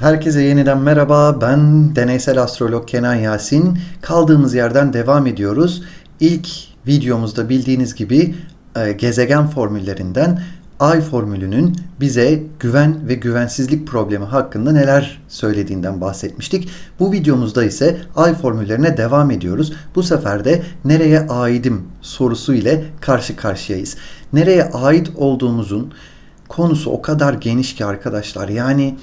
Herkese yeniden merhaba. Ben deneysel astrolog Kenan Yasin. Kaldığımız yerden devam ediyoruz. İlk videomuzda bildiğiniz gibi e, gezegen formüllerinden ay formülünün bize güven ve güvensizlik problemi hakkında neler söylediğinden bahsetmiştik. Bu videomuzda ise ay formüllerine devam ediyoruz. Bu sefer de nereye aidim sorusu ile karşı karşıyayız. Nereye ait olduğumuzun konusu o kadar geniş ki arkadaşlar. Yani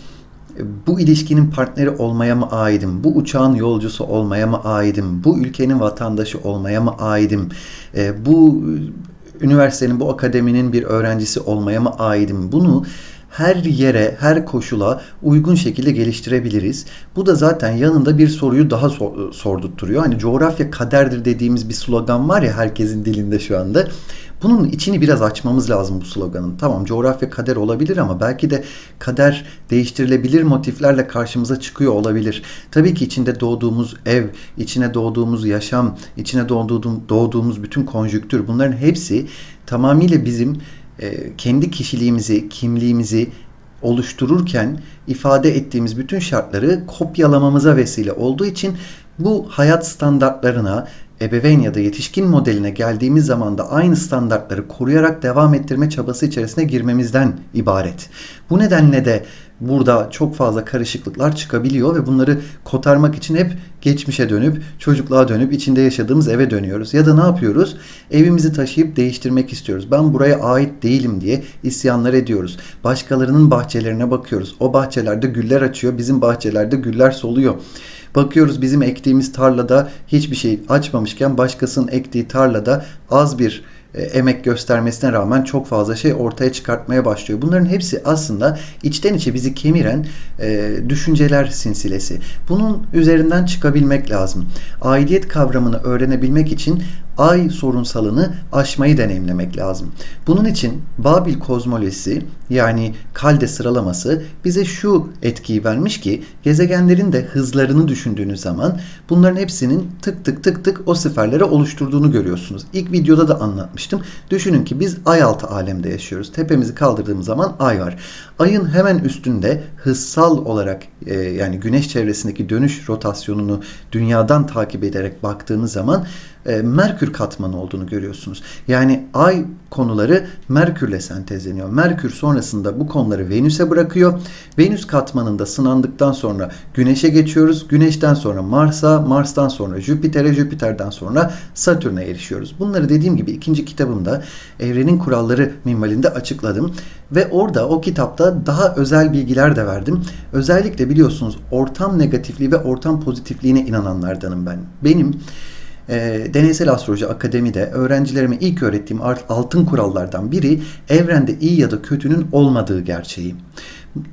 bu ilişkinin partneri olmaya mı aidim? Bu uçağın yolcusu olmaya mı aidim? Bu ülkenin vatandaşı olmaya mı aidim? E, bu üniversitenin, bu akademinin bir öğrencisi olmaya mı aidim? Bunu her yere, her koşula uygun şekilde geliştirebiliriz. Bu da zaten yanında bir soruyu daha sor, sordurtturuyor. Hani coğrafya kaderdir dediğimiz bir slogan var ya herkesin dilinde şu anda. Bunun içini biraz açmamız lazım bu sloganın. Tamam coğrafya kader olabilir ama belki de kader değiştirilebilir motiflerle karşımıza çıkıyor olabilir. Tabii ki içinde doğduğumuz ev, içine doğduğumuz yaşam, içine doğduğumuz bütün konjüktür bunların hepsi tamamıyla bizim e, kendi kişiliğimizi, kimliğimizi oluştururken ifade ettiğimiz bütün şartları kopyalamamıza vesile olduğu için bu hayat standartlarına, ebeveyn ya da yetişkin modeline geldiğimiz zaman da aynı standartları koruyarak devam ettirme çabası içerisine girmemizden ibaret. Bu nedenle de burada çok fazla karışıklıklar çıkabiliyor ve bunları kotarmak için hep geçmişe dönüp çocukluğa dönüp içinde yaşadığımız eve dönüyoruz. Ya da ne yapıyoruz? Evimizi taşıyıp değiştirmek istiyoruz. Ben buraya ait değilim diye isyanlar ediyoruz. Başkalarının bahçelerine bakıyoruz. O bahçelerde güller açıyor, bizim bahçelerde güller soluyor. Bakıyoruz bizim ektiğimiz tarlada hiçbir şey açmamışken başkasının ektiği tarlada az bir e, emek göstermesine rağmen çok fazla şey ortaya çıkartmaya başlıyor. Bunların hepsi aslında içten içe bizi kemiren e, düşünceler sinsilesi. Bunun üzerinden çıkabilmek lazım. Aidiyet kavramını öğrenebilmek için ay sorunsalını aşmayı deneyimlemek lazım. Bunun için Babil kozmolojisi yani kalde sıralaması bize şu etkiyi vermiş ki gezegenlerin de hızlarını düşündüğünüz zaman bunların hepsinin tık tık tık tık o siferlere oluşturduğunu görüyorsunuz. İlk videoda da anlatmıştım. Düşünün ki biz ay altı alemde yaşıyoruz. Tepemizi kaldırdığımız zaman ay var. Ayın hemen üstünde hızsal olarak e, yani güneş çevresindeki dönüş rotasyonunu dünyadan takip ederek baktığınız zaman e, Merkür katmanı olduğunu görüyorsunuz. Yani ay konuları Merkürle sentezleniyor. Merkür sonrasında bu konuları Venüs'e bırakıyor. Venüs katmanında sınandıktan sonra Güneş'e geçiyoruz. Güneş'ten sonra Mars'a, Mars'tan sonra Jüpiter'e, Jüpiter'den sonra Satürn'e erişiyoruz. Bunları dediğim gibi ikinci kitabımda Evrenin Kuralları minvalinde açıkladım. Ve orada o kitapta daha özel bilgiler de verdim. Özellikle biliyorsunuz ortam negatifliği ve ortam pozitifliğine inananlardanım ben. Benim e, Deneysel Astroloji Akademi'de öğrencilerime ilk öğrettiğim altın kurallardan biri evrende iyi ya da kötünün olmadığı gerçeği.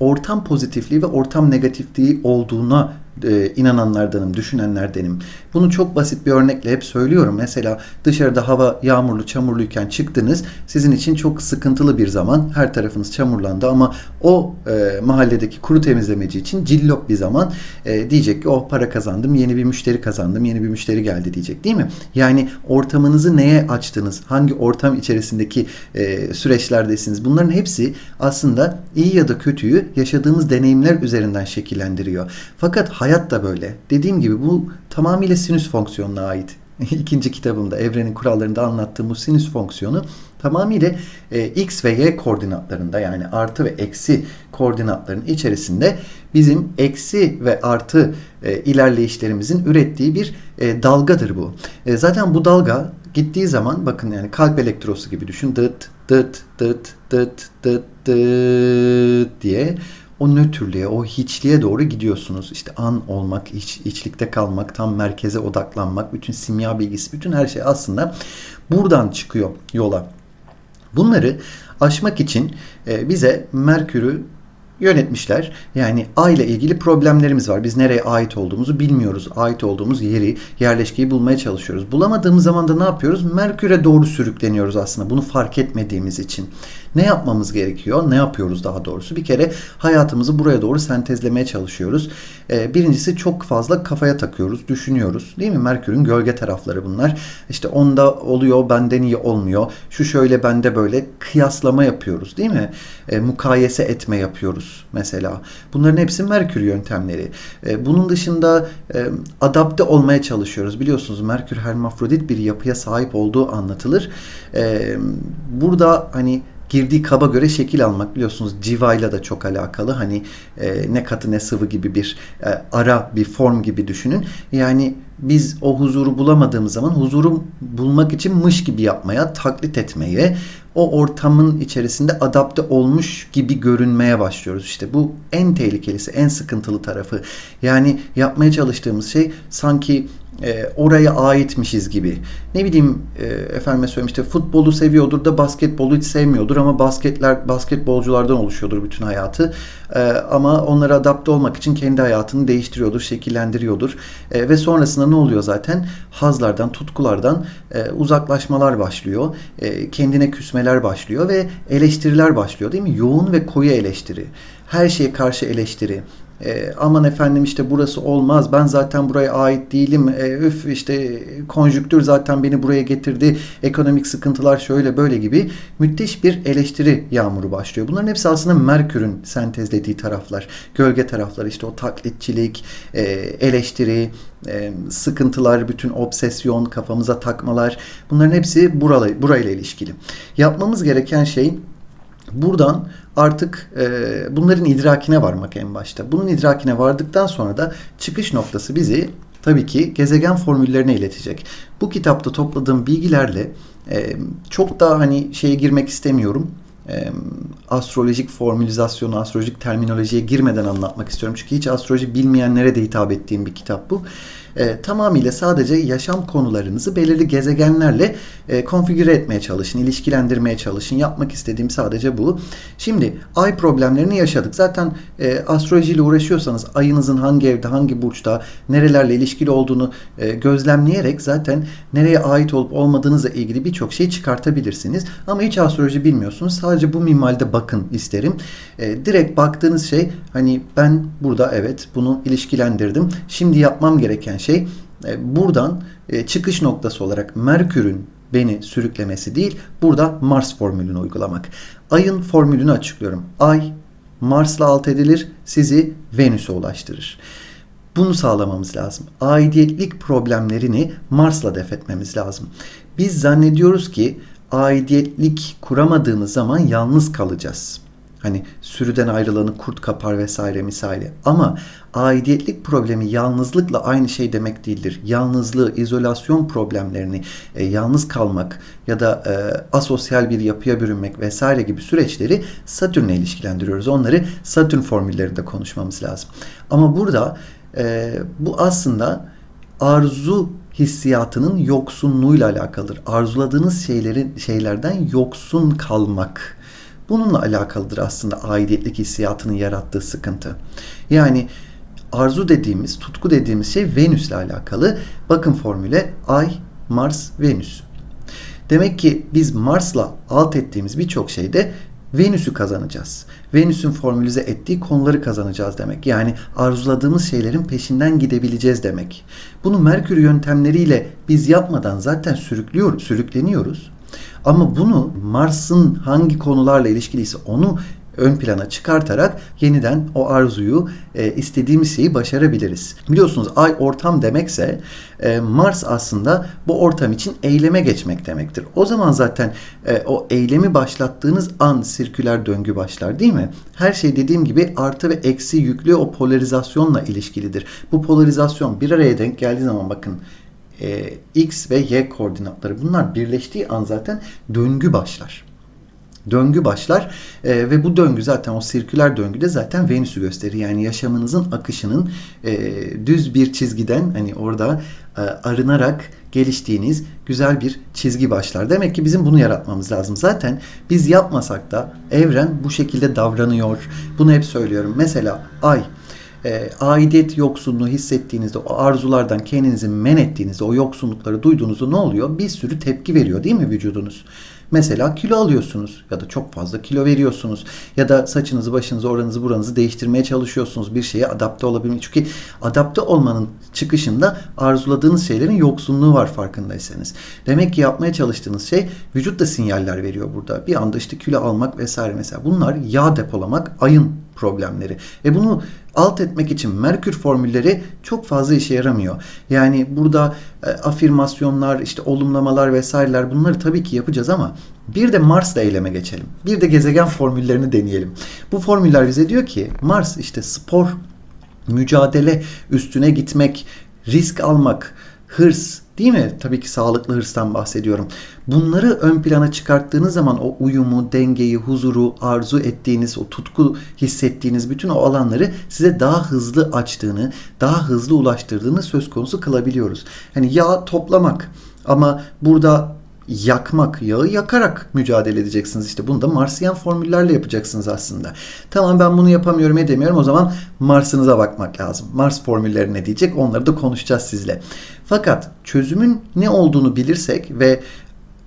Ortam pozitifliği ve ortam negatifliği olduğuna e, inananlardanım, düşünenlerdenim. Bunu çok basit bir örnekle hep söylüyorum. Mesela dışarıda hava yağmurlu, çamurluyken çıktınız. Sizin için çok sıkıntılı bir zaman. Her tarafınız çamurlandı ama o e, mahalledeki kuru temizlemeci için cillop bir zaman e, diyecek ki oh para kazandım, yeni bir müşteri kazandım, yeni bir müşteri geldi diyecek değil mi? Yani ortamınızı neye açtınız? Hangi ortam içerisindeki e, süreçlerdesiniz? Bunların hepsi aslında iyi ya da kötüyü yaşadığımız deneyimler üzerinden şekillendiriyor. Fakat hayat da böyle. Dediğim gibi bu tamamıyla sinüs fonksiyonuna ait. İkinci kitabımda evrenin kurallarında anlattığım bu sinüs fonksiyonu tamamıyla e, x ve y koordinatlarında yani artı ve eksi koordinatların içerisinde bizim eksi ve artı e, ilerleyişlerimizin ürettiği bir e, dalgadır bu. E, zaten bu dalga gittiği zaman bakın yani kalp elektrosu gibi düşün dıt dıt dıt dıt dıt dıt diye o nötrlüğe, o hiçliğe doğru gidiyorsunuz. İşte an olmak, iç, içlikte kalmak, tam merkeze odaklanmak, bütün simya bilgisi, bütün her şey aslında buradan çıkıyor yola. Bunları aşmak için e, bize Merkür'ü yönetmişler. Yani ay ile ilgili problemlerimiz var. Biz nereye ait olduğumuzu bilmiyoruz. Ait olduğumuz yeri, yerleşkeyi bulmaya çalışıyoruz. Bulamadığımız zaman da ne yapıyoruz? Merkür'e doğru sürükleniyoruz aslında. Bunu fark etmediğimiz için. Ne yapmamız gerekiyor? Ne yapıyoruz daha doğrusu? Bir kere hayatımızı buraya doğru sentezlemeye çalışıyoruz. Ee, birincisi çok fazla kafaya takıyoruz, düşünüyoruz. Değil mi? Merkür'ün gölge tarafları bunlar. İşte onda oluyor, benden iyi olmuyor. Şu şöyle, bende böyle kıyaslama yapıyoruz değil mi? E, mukayese etme yapıyoruz mesela. Bunların hepsi Merkür yöntemleri. E, bunun dışında e, adapte olmaya çalışıyoruz. Biliyorsunuz Merkür hermafrodit bir yapıya sahip olduğu anlatılır. E, burada hani girdiği kaba göre şekil almak biliyorsunuz civayla da çok alakalı. Hani e, ne katı ne sıvı gibi bir e, ara bir form gibi düşünün. Yani biz o huzuru bulamadığımız zaman huzuru bulmak için mış gibi yapmaya, taklit etmeye, o ortamın içerisinde adapte olmuş gibi görünmeye başlıyoruz. İşte bu en tehlikelisi, en sıkıntılı tarafı. Yani yapmaya çalıştığımız şey sanki e, oraya aitmişiz gibi. Ne bileyim e, efendime söyleyeyim işte futbolu seviyordur da basketbolu hiç sevmiyordur ama basketler basketbolculardan oluşuyordur bütün hayatı. E, ama onlara adapte olmak için kendi hayatını değiştiriyordur, şekillendiriyordur. E, ve sonrasında ne oluyor zaten? Hazlardan, tutkulardan e, uzaklaşmalar başlıyor. E, kendine küsmeler başlıyor ve eleştiriler başlıyor değil mi? Yoğun ve koyu eleştiri. Her şeye karşı eleştiri e, aman efendim işte burası olmaz ben zaten buraya ait değilim e, üf işte konjüktür zaten beni buraya getirdi ekonomik sıkıntılar şöyle böyle gibi müthiş bir eleştiri yağmuru başlıyor. Bunların hepsi aslında Merkür'ün sentezlediği taraflar gölge taraflar işte o taklitçilik e, eleştiri e, sıkıntılar bütün obsesyon kafamıza takmalar bunların hepsi burayla, burayla ilişkili. Yapmamız gereken şey Buradan artık e, bunların idrakine varmak en başta. Bunun idrakine vardıktan sonra da çıkış noktası bizi tabii ki gezegen formüllerine iletecek. Bu kitapta topladığım bilgilerle e, çok daha hani şeye girmek istemiyorum. E, astrolojik formülizasyonu, astrolojik terminolojiye girmeden anlatmak istiyorum. Çünkü hiç astroloji bilmeyenlere de hitap ettiğim bir kitap bu e, tamamıyla sadece yaşam konularınızı belirli gezegenlerle e, konfigüre etmeye çalışın, ilişkilendirmeye çalışın. Yapmak istediğim sadece bu. Şimdi ay problemlerini yaşadık. Zaten e, astrolojiyle uğraşıyorsanız ayınızın hangi evde, hangi burçta, nerelerle ilişkili olduğunu e, gözlemleyerek zaten nereye ait olup olmadığınızla ilgili birçok şey çıkartabilirsiniz. Ama hiç astroloji bilmiyorsunuz. Sadece bu minvalde bakın isterim. E, direkt baktığınız şey hani ben burada evet bunu ilişkilendirdim. Şimdi yapmam gereken şey e, buradan e, çıkış noktası olarak Merkür'ün beni sürüklemesi değil, burada Mars formülünü uygulamak. Ayın formülünü açıklıyorum. Ay Mars'la alt edilir, sizi Venüs'e ulaştırır. Bunu sağlamamız lazım. Aidiyetlik problemlerini Mars'la def etmemiz lazım. Biz zannediyoruz ki aidiyetlik kuramadığımız zaman yalnız kalacağız. Hani sürüden ayrılanı kurt kapar vesaire misali. Ama aidiyetlik problemi yalnızlıkla aynı şey demek değildir. Yalnızlığı, izolasyon problemlerini, e, yalnız kalmak ya da e, asosyal bir yapıya bürünmek vesaire gibi süreçleri Satürn'le ilişkilendiriyoruz. Onları Satürn formüllerinde konuşmamız lazım. Ama burada e, bu aslında arzu hissiyatının yoksunluğuyla alakalıdır. Arzuladığınız şeylerin şeylerden yoksun kalmak Bununla alakalıdır aslında aidiyetlik hissiyatının yarattığı sıkıntı. Yani arzu dediğimiz, tutku dediğimiz şey Venüs'le alakalı. Bakın formüle Ay, Mars, Venüs. Demek ki biz Mars'la alt ettiğimiz birçok şeyde Venüs'ü kazanacağız. Venüs'ün formülize ettiği konuları kazanacağız demek. Yani arzuladığımız şeylerin peşinden gidebileceğiz demek. Bunu Merkür yöntemleriyle biz yapmadan zaten sürüklüyor, sürükleniyoruz. Ama bunu Mars'ın hangi konularla ilişkiliyse onu ön plana çıkartarak yeniden o arzuyu e, istediğimiz şeyi başarabiliriz. Biliyorsunuz ay ortam demekse e, Mars aslında bu ortam için eyleme geçmek demektir. O zaman zaten e, o eylemi başlattığınız an sirküler döngü başlar değil mi? Her şey dediğim gibi artı ve eksi yüklü o polarizasyonla ilişkilidir. Bu polarizasyon bir araya denk geldiği zaman bakın e, x ve y koordinatları bunlar birleştiği an zaten döngü başlar. Döngü başlar e, ve bu döngü zaten o sirküler döngüde zaten Venüs'ü gösterir. Yani yaşamınızın akışının e, düz bir çizgiden hani orada e, arınarak geliştiğiniz güzel bir çizgi başlar. Demek ki bizim bunu yaratmamız lazım. Zaten biz yapmasak da evren bu şekilde davranıyor. Bunu hep söylüyorum. Mesela ay e, aidiyet yoksunluğu hissettiğinizde, o arzulardan kendinizi men ettiğinizde, o yoksunlukları duyduğunuzda ne oluyor? Bir sürü tepki veriyor değil mi vücudunuz? Mesela kilo alıyorsunuz ya da çok fazla kilo veriyorsunuz ya da saçınızı, başınızı, oranızı, buranızı değiştirmeye çalışıyorsunuz. Bir şeye adapte olabilmek. Çünkü adapte olmanın çıkışında arzuladığınız şeylerin yoksunluğu var farkındaysanız. Demek ki yapmaya çalıştığınız şey vücut da sinyaller veriyor burada. Bir anda işte kilo almak vesaire mesela. Bunlar yağ depolamak, ayın problemleri. Ve bunu alt etmek için Merkür formülleri çok fazla işe yaramıyor. Yani burada e, afirmasyonlar, işte olumlamalar vesaireler bunları tabii ki yapacağız ama bir de Mars'la eyleme geçelim. Bir de gezegen formüllerini deneyelim. Bu formüller bize diyor ki Mars işte spor, mücadele, üstüne gitmek, risk almak, hırs, Değil mi? Tabii ki sağlıklı hırstan bahsediyorum. Bunları ön plana çıkarttığınız zaman o uyumu, dengeyi, huzuru, arzu ettiğiniz, o tutku hissettiğiniz bütün o alanları size daha hızlı açtığını, daha hızlı ulaştırdığını söz konusu kılabiliyoruz. Hani yağ toplamak ama burada yakmak, yağı yakarak mücadele edeceksiniz. İşte bunu da Marsiyen formüllerle yapacaksınız aslında. Tamam ben bunu yapamıyorum edemiyorum o zaman Mars'ınıza bakmak lazım. Mars formülleri ne diyecek onları da konuşacağız sizle. Fakat çözümün ne olduğunu bilirsek ve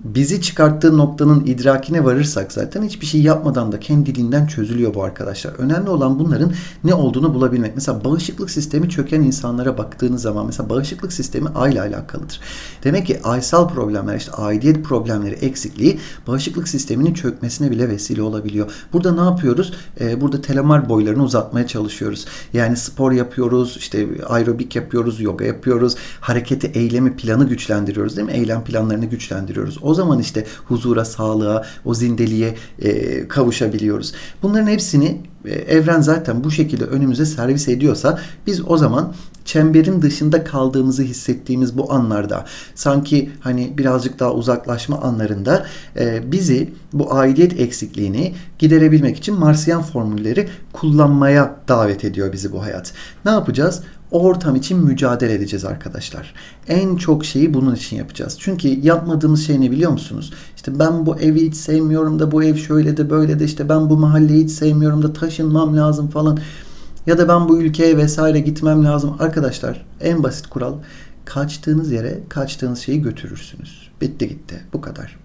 bizi çıkarttığı noktanın idrakine varırsak zaten hiçbir şey yapmadan da kendiliğinden çözülüyor bu arkadaşlar. Önemli olan bunların ne olduğunu bulabilmek. Mesela bağışıklık sistemi çöken insanlara baktığınız zaman mesela bağışıklık sistemi ayla alakalıdır. Demek ki aysal problemler işte aidiyet problemleri eksikliği bağışıklık sisteminin çökmesine bile vesile olabiliyor. Burada ne yapıyoruz? Ee, burada telomar boylarını uzatmaya çalışıyoruz. Yani spor yapıyoruz, işte aerobik yapıyoruz, yoga yapıyoruz, hareketi, eylemi, planı güçlendiriyoruz değil mi? Eylem planlarını güçlendiriyoruz. Zaman işte huzura, sağlığa, o zindeliğe e, kavuşabiliyoruz. Bunların hepsini e, evren zaten bu şekilde önümüze servis ediyorsa biz o zaman çemberin dışında kaldığımızı hissettiğimiz bu anlarda sanki hani birazcık daha uzaklaşma anlarında e, bizi bu aidiyet eksikliğini giderebilmek için Marsiyen formülleri kullanmaya davet ediyor bizi bu hayat. Ne yapacağız? O ortam için mücadele edeceğiz arkadaşlar. En çok şeyi bunun için yapacağız. Çünkü yapmadığımız şey ne biliyor musunuz? İşte ben bu evi hiç sevmiyorum da bu ev şöyle de böyle de işte ben bu mahalleyi hiç sevmiyorum da taşınmam lazım falan. Ya da ben bu ülkeye vesaire gitmem lazım. Arkadaşlar en basit kural kaçtığınız yere kaçtığınız şeyi götürürsünüz. Bitti gitti bu kadar.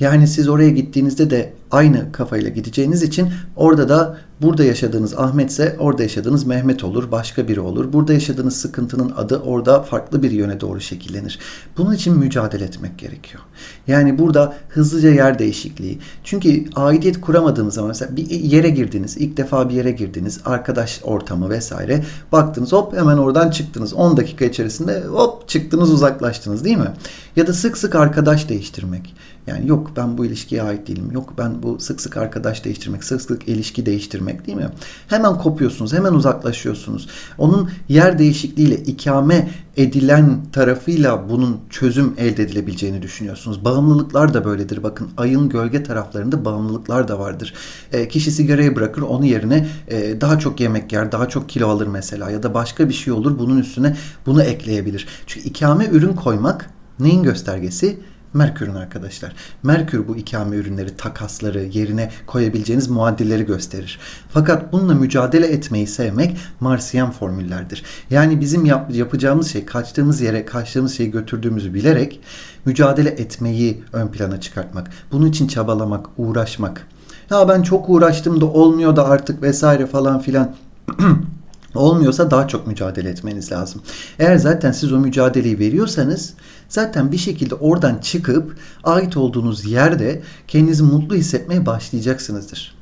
Yani siz oraya gittiğinizde de aynı kafayla gideceğiniz için orada da burada yaşadığınız Ahmet ise orada yaşadığınız Mehmet olur, başka biri olur. Burada yaşadığınız sıkıntının adı orada farklı bir yöne doğru şekillenir. Bunun için mücadele etmek gerekiyor. Yani burada hızlıca yer değişikliği. Çünkü aidiyet kuramadığınız zaman mesela bir yere girdiniz, ilk defa bir yere girdiniz, arkadaş ortamı vesaire. Baktınız hop hemen oradan çıktınız. 10 dakika içerisinde hop çıktınız uzaklaştınız değil mi? Ya da sık sık arkadaş değiştirmek. Yani yok ben bu ilişkiye ait değilim. Yok ben bu sık sık arkadaş değiştirmek, sık sık ilişki değiştirmek değil mi? Hemen kopuyorsunuz, hemen uzaklaşıyorsunuz. Onun yer değişikliğiyle ikame edilen tarafıyla bunun çözüm elde edilebileceğini düşünüyorsunuz. Bağımlılıklar da böyledir. Bakın ayın gölge taraflarında bağımlılıklar da vardır. E, kişi sigarayı bırakır, onun yerine e, daha çok yemek yer, daha çok kilo alır mesela ya da başka bir şey olur. Bunun üstüne bunu ekleyebilir. Çünkü ikame ürün koymak neyin göstergesi? Merkür'ün arkadaşlar. Merkür bu ikame ürünleri, takasları yerine koyabileceğiniz muadilleri gösterir. Fakat bununla mücadele etmeyi sevmek Marsiyen formüllerdir. Yani bizim yap, yapacağımız şey kaçtığımız yere kaçtığımız şeyi götürdüğümüzü bilerek mücadele etmeyi ön plana çıkartmak. Bunun için çabalamak, uğraşmak. Ya ben çok uğraştım da olmuyor da artık vesaire falan filan. Olmuyorsa daha çok mücadele etmeniz lazım. Eğer zaten siz o mücadeleyi veriyorsanız zaten bir şekilde oradan çıkıp ait olduğunuz yerde kendinizi mutlu hissetmeye başlayacaksınızdır.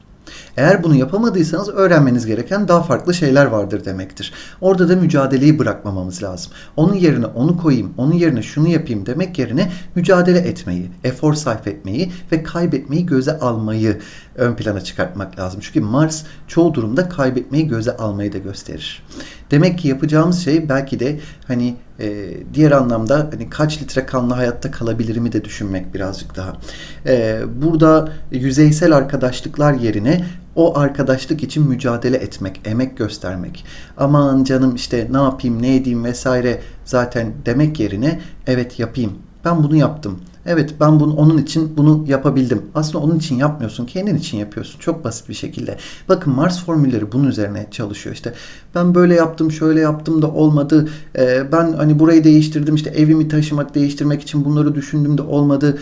Eğer bunu yapamadıysanız öğrenmeniz gereken daha farklı şeyler vardır demektir. Orada da mücadeleyi bırakmamamız lazım. Onun yerine onu koyayım, onun yerine şunu yapayım demek yerine mücadele etmeyi, efor sarf etmeyi ve kaybetmeyi göze almayı ön plana çıkartmak lazım. Çünkü Mars çoğu durumda kaybetmeyi göze almayı da gösterir. Demek ki yapacağımız şey belki de hani e, diğer anlamda hani kaç litre kanla hayatta kalabilirimi de düşünmek birazcık daha. E, burada yüzeysel arkadaşlıklar yerine o arkadaşlık için mücadele etmek, emek göstermek. Aman canım işte ne yapayım, ne edeyim vesaire zaten demek yerine evet yapayım. Ben bunu yaptım. Evet ben bunu onun için bunu yapabildim. Aslında onun için yapmıyorsun. Kendin için yapıyorsun. Çok basit bir şekilde. Bakın Mars formülleri bunun üzerine çalışıyor. İşte ben böyle yaptım, şöyle yaptım da olmadı. Ee, ben hani burayı değiştirdim. İşte evimi taşımak, değiştirmek için bunları düşündüm de olmadı.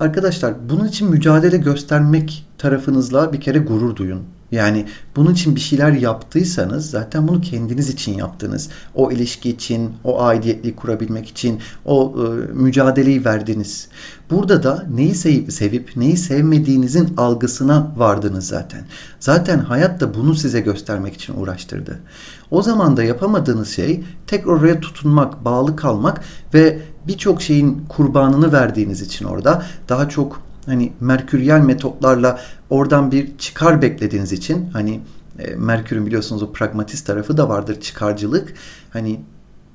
Arkadaşlar bunun için mücadele göstermek tarafınızla bir kere gurur duyun. Yani bunun için bir şeyler yaptıysanız zaten bunu kendiniz için yaptınız. O ilişki için, o aidiyetliği kurabilmek için, o e, mücadeleyi verdiniz. Burada da neyi sevip, sevip neyi sevmediğinizin algısına vardınız zaten. Zaten hayat da bunu size göstermek için uğraştırdı. O zaman da yapamadığınız şey tekrar oraya tutunmak, bağlı kalmak ve birçok şeyin kurbanını verdiğiniz için orada daha çok hani merküriyel metotlarla oradan bir çıkar beklediğiniz için hani e, Merkür'ün biliyorsunuz o pragmatist tarafı da vardır çıkarcılık. Hani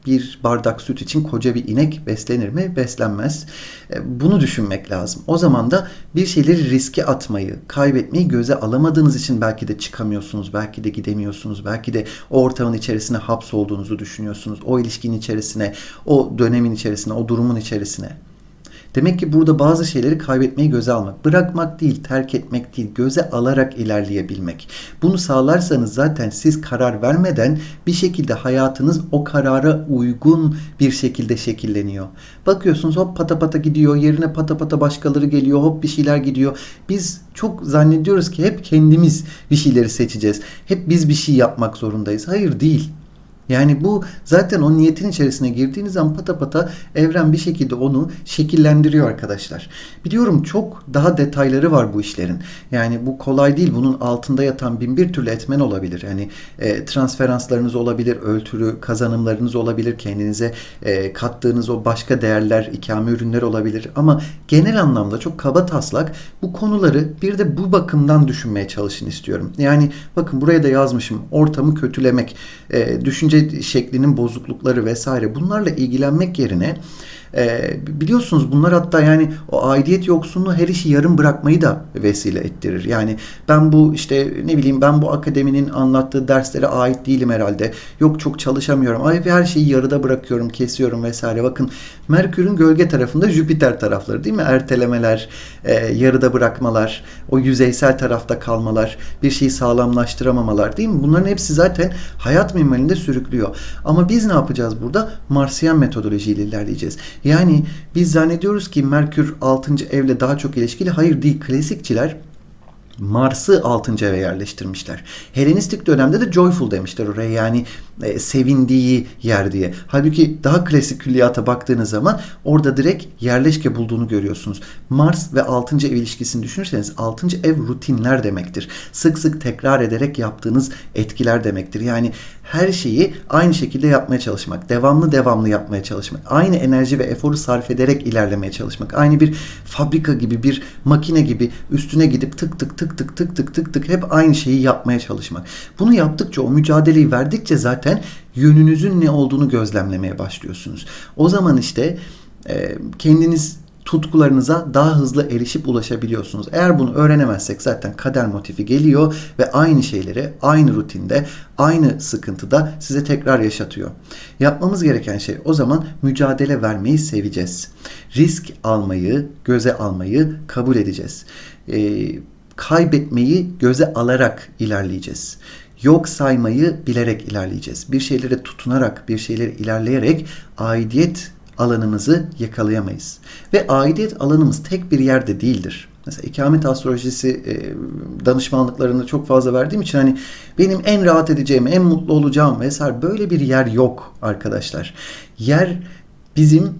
bir bardak süt için koca bir inek beslenir mi? Beslenmez. E, bunu düşünmek lazım. O zaman da bir şeyleri riske atmayı, kaybetmeyi göze alamadığınız için belki de çıkamıyorsunuz, belki de gidemiyorsunuz, belki de o ortamın içerisine hapsolduğunuzu düşünüyorsunuz. O ilişkinin içerisine, o dönemin içerisine, o durumun içerisine. Demek ki burada bazı şeyleri kaybetmeyi göze almak, bırakmak değil, terk etmek değil, göze alarak ilerleyebilmek. Bunu sağlarsanız zaten siz karar vermeden bir şekilde hayatınız o karara uygun bir şekilde şekilleniyor. Bakıyorsunuz hop pata pata gidiyor, yerine pata pata başkaları geliyor, hop bir şeyler gidiyor. Biz çok zannediyoruz ki hep kendimiz bir şeyleri seçeceğiz. Hep biz bir şey yapmak zorundayız. Hayır değil. Yani bu zaten o niyetin içerisine girdiğiniz zaman pata pata evren bir şekilde onu şekillendiriyor arkadaşlar. Biliyorum çok daha detayları var bu işlerin. Yani bu kolay değil. Bunun altında yatan bin bir türlü etmen olabilir. Yani e, transferanslarınız olabilir, ölçülü kazanımlarınız olabilir, kendinize e, kattığınız o başka değerler, ikame ürünler olabilir. Ama genel anlamda çok kaba taslak bu konuları bir de bu bakımdan düşünmeye çalışın istiyorum. Yani bakın buraya da yazmışım. Ortamı kötülemek, e, düşünce düşünce şeklinin bozuklukları vesaire bunlarla ilgilenmek yerine e, biliyorsunuz bunlar hatta yani o aidiyet yoksunluğu her işi yarım bırakmayı da vesile ettirir. Yani ben bu işte ne bileyim ben bu akademinin anlattığı derslere ait değilim herhalde. Yok çok çalışamıyorum. Ay her şeyi yarıda bırakıyorum, kesiyorum vesaire. Bakın Merkür'ün gölge tarafında Jüpiter tarafları değil mi? Ertelemeler, e, yarıda bırakmalar, o yüzeysel tarafta kalmalar, bir şeyi sağlamlaştıramamalar değil mi? Bunların hepsi zaten hayat minvalinde sürüklüyor. Ama biz ne yapacağız burada? Marsiyen metodolojiyle ilerleyeceğiz. Yani biz zannediyoruz ki Merkür 6. evle daha çok ilişkili. Hayır değil. Klasikçiler Mars'ı 6. eve yerleştirmişler. Helenistik dönemde de joyful demişler oraya yani e, sevindiği yer diye. Halbuki daha klasik külliyata baktığınız zaman orada direkt yerleşke bulduğunu görüyorsunuz. Mars ve 6. ev ilişkisini düşünürseniz 6. ev rutinler demektir. Sık sık tekrar ederek yaptığınız etkiler demektir. Yani her şeyi aynı şekilde yapmaya çalışmak, devamlı devamlı yapmaya çalışmak, aynı enerji ve eforu sarf ederek ilerlemeye çalışmak, aynı bir fabrika gibi, bir makine gibi üstüne gidip tık tık tık tık tık tık tık tık hep aynı şeyi yapmaya çalışmak. Bunu yaptıkça, o mücadeleyi verdikçe zaten yönünüzün ne olduğunu gözlemlemeye başlıyorsunuz. O zaman işte kendiniz tutkularınıza daha hızlı erişip ulaşabiliyorsunuz. Eğer bunu öğrenemezsek zaten kader motifi geliyor ve aynı şeyleri aynı rutinde, aynı sıkıntıda size tekrar yaşatıyor. Yapmamız gereken şey o zaman mücadele vermeyi seveceğiz. Risk almayı, göze almayı kabul edeceğiz. Ee, kaybetmeyi göze alarak ilerleyeceğiz yok saymayı bilerek ilerleyeceğiz. Bir şeylere tutunarak, bir şeyleri ilerleyerek aidiyet alanımızı yakalayamayız. Ve aidiyet alanımız tek bir yerde değildir. Mesela ikamet astrolojisi e, danışmanlıklarını çok fazla verdiğim için hani benim en rahat edeceğim, en mutlu olacağım vesaire böyle bir yer yok arkadaşlar. Yer bizim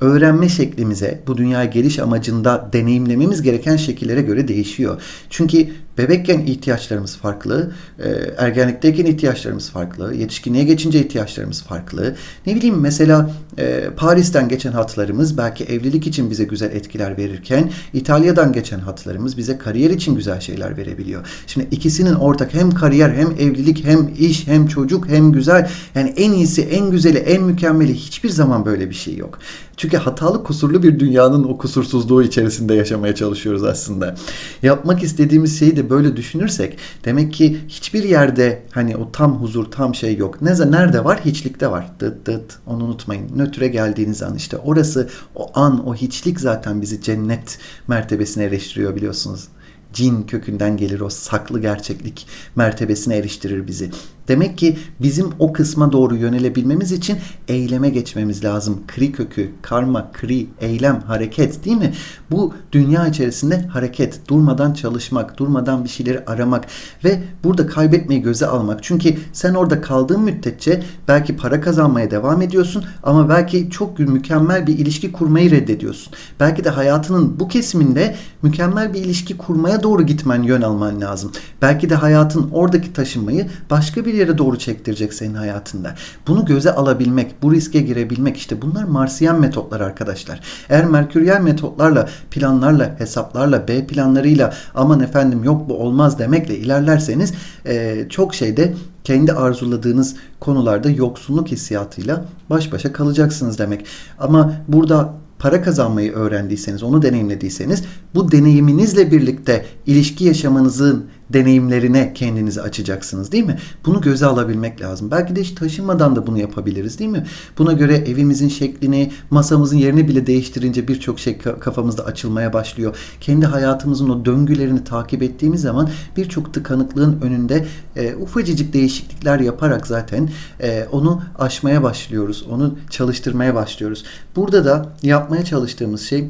öğrenme şeklimize, bu dünyaya geliş amacında deneyimlememiz gereken şekillere göre değişiyor. Çünkü bebekken ihtiyaçlarımız farklı, e, ergenlikteyken ihtiyaçlarımız farklı, yetişkinliğe geçince ihtiyaçlarımız farklı. Ne bileyim mesela e, Paris'ten geçen hatlarımız belki evlilik için bize güzel etkiler verirken İtalya'dan geçen hatlarımız bize kariyer için güzel şeyler verebiliyor. Şimdi ikisinin ortak hem kariyer hem evlilik hem iş hem çocuk hem güzel yani en iyisi en güzeli en mükemmeli hiçbir zaman böyle bir şey yok. Çünkü hatalı kusurlu bir dünyanın o kusursuzluğu içerisinde yaşamaya çalışıyoruz aslında. Yapmak istediğimiz şeyi de böyle düşünürsek demek ki hiçbir yerde hani o tam huzur tam şey yok. Ne nerede var? Hiçlikte var. Dıt dıt onu unutmayın. Nötre geldiğiniz an işte orası o an o hiçlik zaten bizi cennet mertebesine eriştiriyor biliyorsunuz cin kökünden gelir o saklı gerçeklik mertebesine eriştirir bizi. Demek ki bizim o kısma doğru yönelebilmemiz için eyleme geçmemiz lazım. Kri kökü, karma, kri, eylem, hareket değil mi? Bu dünya içerisinde hareket, durmadan çalışmak, durmadan bir şeyleri aramak ve burada kaybetmeyi göze almak. Çünkü sen orada kaldığın müddetçe belki para kazanmaya devam ediyorsun ama belki çok mükemmel bir ilişki kurmayı reddediyorsun. Belki de hayatının bu kesiminde mükemmel bir ilişki kurmaya doğru gitmen, yön alman lazım. Belki de hayatın oradaki taşınmayı başka bir yere doğru çektirecek senin hayatında. Bunu göze alabilmek, bu riske girebilmek işte bunlar Marsiyen metotlar arkadaşlar. Eğer Merküriyel metotlarla, planlarla, hesaplarla, B planlarıyla aman efendim yok bu olmaz demekle ilerlerseniz e, çok şeyde kendi arzuladığınız konularda yoksunluk hissiyatıyla baş başa kalacaksınız demek. Ama burada para kazanmayı öğrendiyseniz, onu deneyimlediyseniz bu deneyiminizle birlikte ilişki yaşamanızın deneyimlerine kendinizi açacaksınız değil mi? Bunu göze alabilmek lazım. Belki de hiç taşınmadan da bunu yapabiliriz değil mi? Buna göre evimizin şeklini, masamızın yerini bile değiştirince birçok şey kafamızda açılmaya başlıyor. Kendi hayatımızın o döngülerini takip ettiğimiz zaman birçok tıkanıklığın önünde e, ufacıcık değişiklikler yaparak zaten e, onu aşmaya başlıyoruz. Onu çalıştırmaya başlıyoruz. Burada da yapmaya çalıştığımız şey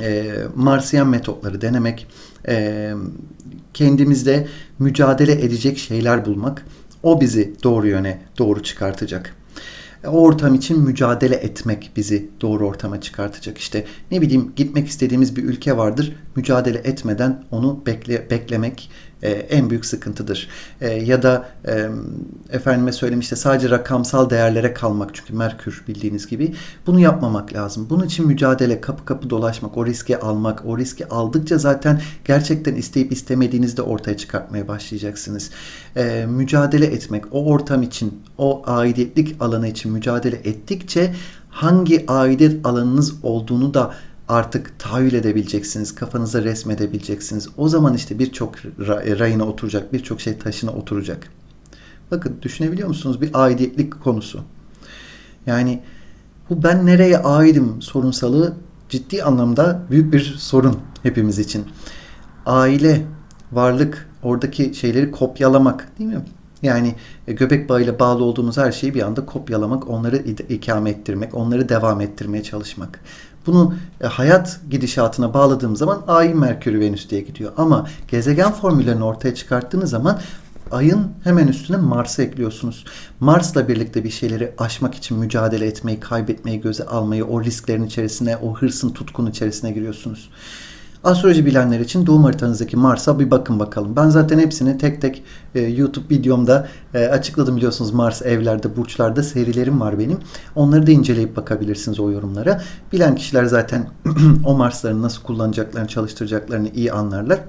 e, Marsiyen metotları denemek, e, kendimizde mücadele edecek şeyler bulmak. O bizi doğru yöne doğru çıkartacak. O ortam için mücadele etmek bizi doğru ortama çıkartacak. İşte ne bileyim gitmek istediğimiz bir ülke vardır. Mücadele etmeden onu bekle, beklemek e, en büyük sıkıntıdır. E, ya da e, efendime söyleyeyim işte sadece rakamsal değerlere kalmak çünkü Merkür bildiğiniz gibi bunu yapmamak lazım. Bunun için mücadele, kapı kapı dolaşmak, o riski almak, o riski aldıkça zaten gerçekten isteyip istemediğinizde ortaya çıkartmaya başlayacaksınız. E, mücadele etmek, o ortam için, o aidiyetlik alanı için mücadele ettikçe hangi aidiyet alanınız olduğunu da artık tahayyül edebileceksiniz, kafanıza resmedebileceksiniz. O zaman işte birçok rayına oturacak, birçok şey taşına oturacak. Bakın düşünebiliyor musunuz bir aidiyetlik konusu. Yani bu ben nereye aidim sorunsalı ciddi anlamda büyük bir sorun hepimiz için. Aile, varlık, oradaki şeyleri kopyalamak değil mi? Yani e, göbek bağıyla bağlı olduğumuz her şeyi bir anda kopyalamak, onları ikame ettirmek, onları devam ettirmeye çalışmak. Bunu e, hayat gidişatına bağladığım zaman Ay, Merkür, Venüs diye gidiyor. Ama gezegen formüllerini ortaya çıkarttığınız zaman ayın hemen üstüne Mars'ı ekliyorsunuz. Mars'la birlikte bir şeyleri aşmak için mücadele etmeyi, kaybetmeyi, göze almayı, o risklerin içerisine, o hırsın, tutkun içerisine giriyorsunuz. Astroloji bilenler için doğum haritanızdaki Mars'a bir bakın bakalım. Ben zaten hepsini tek tek e, YouTube videomda e, açıkladım biliyorsunuz Mars evlerde, burçlarda serilerim var benim. Onları da inceleyip bakabilirsiniz o yorumlara. Bilen kişiler zaten o Mars'ları nasıl kullanacaklarını, çalıştıracaklarını iyi anlarlar.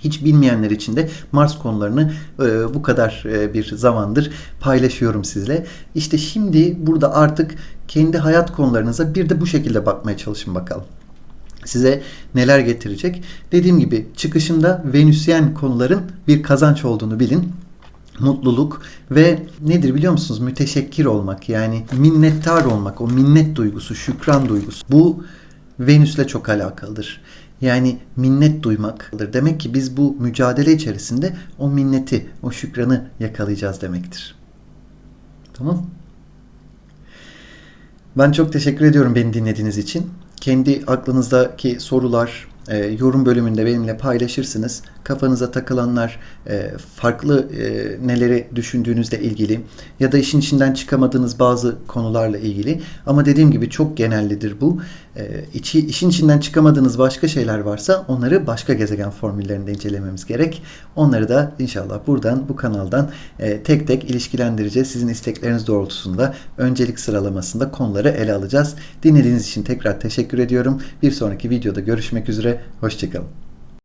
Hiç bilmeyenler için de Mars konularını e, bu kadar e, bir zamandır paylaşıyorum sizle. İşte şimdi burada artık kendi hayat konularınıza bir de bu şekilde bakmaya çalışın bakalım size neler getirecek. Dediğim gibi çıkışında Venüsyen konuların bir kazanç olduğunu bilin mutluluk ve nedir biliyor musunuz? Müteşekkir olmak yani minnettar olmak, o minnet duygusu, şükran duygusu. Bu Venüs'le çok alakalıdır. Yani minnet duymaktır. Demek ki biz bu mücadele içerisinde o minneti, o şükranı yakalayacağız demektir. Tamam? Ben çok teşekkür ediyorum beni dinlediğiniz için kendi aklınızdaki sorular, e, yorum bölümünde benimle paylaşırsınız. Kafanıza takılanlar, e, farklı e, neleri düşündüğünüzle ilgili ya da işin içinden çıkamadığınız bazı konularla ilgili. Ama dediğim gibi çok genellidir bu. E, içi, işin içinden çıkamadığınız başka şeyler varsa onları başka gezegen formüllerinde incelememiz gerek. Onları da inşallah buradan, bu kanaldan e, tek tek ilişkilendireceğiz. Sizin istekleriniz doğrultusunda öncelik sıralamasında konuları ele alacağız. Dinlediğiniz için tekrar teşekkür ediyorum. Bir sonraki videoda görüşmek üzere. Hoşçakalın.